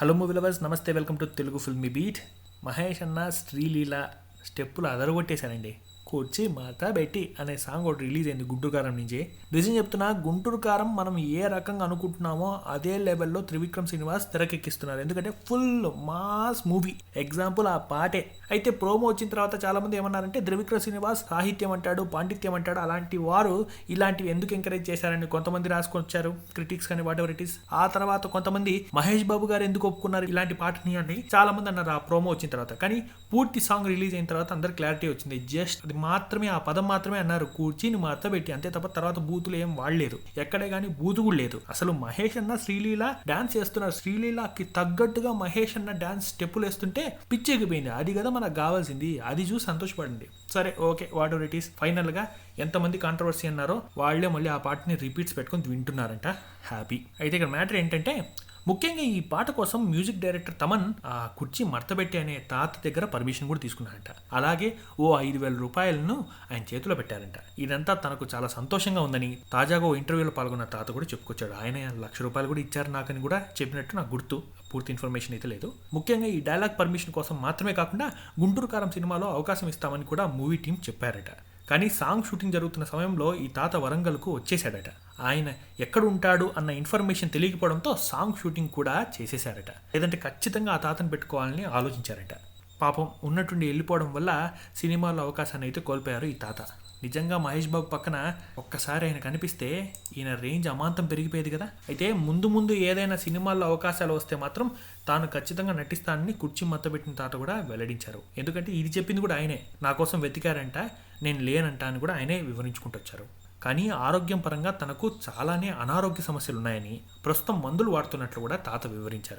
Hello movie lovers నమస్తే welcome to Telugu filmy beat Mahesh అన్న శ్రీలీల స్టెప్పులు అదరగొట్టేశారండి. కూర్చి మాతా బెట్టి అనే సాంగ్ ఒకటి రిలీజ్ అయింది గుంటూరు కారం నుంచి. నిజం చెప్తున్నా గుంటూరు కారం మనం ఏ రకంగా అనుకుంటున్నామో అదే లెవెల్లో త్రివిక్రమ్ శ్రీనివాస్ తెరకెక్కిస్తున్నారు. ఎందుకంటే ఫుల్ మాస్ మూవీ ఎగ్జాంపుల్ ఆ పాటే. అయితే ప్రోమో వచ్చిన తర్వాత చాలామంది ఏమన్నారంటే త్రివిక్రమ్ శ్రీనివాస్ సాహిత్యం అంటాడు పాండిత్యం అంటాడు అలాంటి వారు ఇలాంటివి ఎందుకు ఎంకరేజ్ చేశారని కొంతమంది రాసుకొని వచ్చారు. క్రిటిక్స్ కానీ వాట్ ఎవర్ ఇట్ ఇస్ ఆ తర్వాత కొంతమంది మహేష్ బాబు గారు ఎందుకు ఒప్పుకున్నారు ఇలాంటి పాటని అని చాలా మంది అన్నారు ఆ ప్రోమో వచ్చిన తర్వాత. కానీ పూర్తి సాంగ్ రిలీజ్ అయిన తర్వాత అందరు క్లారిటీ వచ్చింది. జస్ట్ అది మాత్రమే ఆ పదం మాత్రమే అన్నారు. కూర్చిని మార్త పెట్టి అంతే తప్ప తర్వాత బూతులు ఏం వాడలేదు. ఎక్కడే కానీ బూతు కూడా లేదు. అసలు మహేష్ అన్న శ్రీలీల డాన్స్ చేస్తున్నారు. శ్రీలీలకి తగ్గట్టుగా మహేష్ అన్న డాన్స్ స్టెప్పులు వేస్తుంటే పిచ్చెక్కిపోయింది. అది కదా మనకు కావాల్సింది. అది చూసి సంతోషపడండి. సరే ఓకే. Whatever it is. ఫైనల్గా ఎంతమంది కాంట్రవర్సీ అన్నారో వాళ్ళే మళ్ళీ ఆ పాటని రిపీట్స్ పెట్టుకొని వింటున్నారంట. హ్యాపీ అయితే ఇక్కడ మ్యాటర్ ఏంటంటే ముఖ్యంగా ఈ పాట కోసం మ్యూజిక్ డైరెక్టర్ తమన్ ఆ కుర్చీ మడతబెట్టి అనే తాత దగ్గర పర్మిషన్ కూడా తీసుకున్నారంట. అలాగే ఓ ఐదు వేల రూపాయలను ఆయన చేతిలో పెట్టారంట. ఇదంతా తనకు చాలా సంతోషంగా ఉందని తాజాగా ఓ ఇంటర్వ్యూలో పాల్గొన్న తాత కూడా చెప్పుకొచ్చాడు. ఆయన లక్ష రూపాయలు కూడా ఇచ్చారు నాకని కూడా చెప్పినట్టు నాకు గుర్తు. పూర్తి ఇన్ఫర్మేషన్ అయితే లేదు. ముఖ్యంగా ఈ డైలాగ్ పర్మిషన్ కోసం మాత్రమే కాకుండా గుంటూరు కారం సినిమాలో అవకాశం ఇస్తామని కూడా మూవీ టీం చెప్పారట. కానీ సాంగ్ షూటింగ్ జరుగుతున్న సమయంలో ఈ తాత వరంగల్కు వచ్చేసాడట ఆయన ఎక్కడ ఉంటాడు అన్న ఇన్ఫర్మేషన్ తెలియకపోవడంతో సాంగ్ షూటింగ్ కూడా చేసేశారట. లేదంటే ఖచ్చితంగా ఆ తాతను పెట్టుకోవాలని ఆలోచించారట. పాపం ఉన్నట్టుండి వెళ్ళిపోవడం వల్ల సినిమాలో అవకాశాన్ని అయితే కోల్పోయారు ఈ తాత. నిజంగా మహేష్ బాబు పక్కన ఒక్కసారి ఆయన కనిపిస్తే ఈయన రేంజ్ అమాంతం పెరిగిపోయేది కదా. అయితే ముందు ముందు ఏదైనా సినిమాల్లో అవకాశాలు వస్తే మాత్రం తాను ఖచ్చితంగా నటిస్తానని కుర్చీ మత్తబెట్టిన తాత కూడా వెల్లడించారు. ఎందుకంటే ఇది చెప్పింది కూడా ఆయనే. నా కోసం వెతికారంట నేను లేనంట అని కూడా ఆయనే వివరించుకుంటూ వచ్చారు. కానీ ఆరోగ్యం పరంగా తనకు చాలానే అనారోగ్య సమస్యలు ఉన్నాయని ప్రస్తుతం మందులు వాడుతున్నట్లు కూడా తాత వివరించారు.